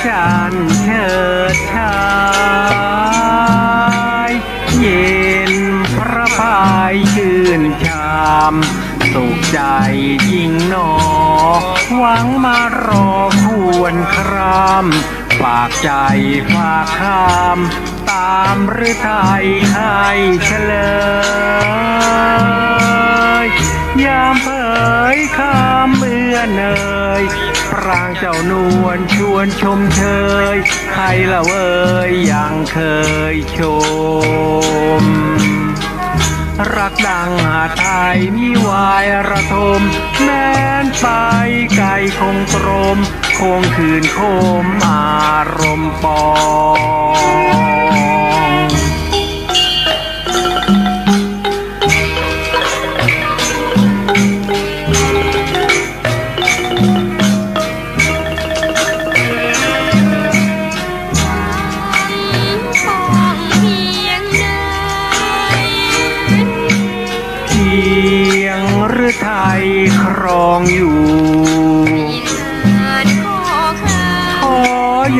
งจันเชิดชายเย็นพระพายชื่นชามสุขใจยิ่งหนอ หวังมารอควรครามฝากใจฝากคำตามหรือไทยให้เฉลย ยามเผยคำเมื่อเนย รางเจ้านวลชวนชมเชย ใครละเวยยังเคยชม รักดังหาไทยมีวายระทม แม้นไปไกลคงตรม คงคืนโคมอารมณ์ปอง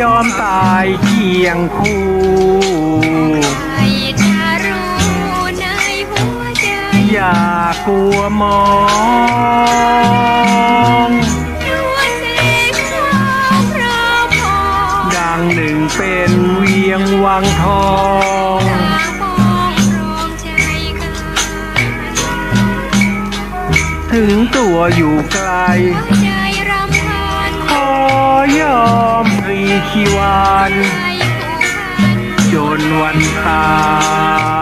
ยอมตายเคียงคู่ใครจะรู้ในหัวใจ อย่ากลัวมองดวงแสงขาวพราวพองดังหนึ่งเป็นเวียงวังทองตามองรองใจกันถึงตัวอยู่ไกล พรีชีวันใจผูกพันจนวันตาย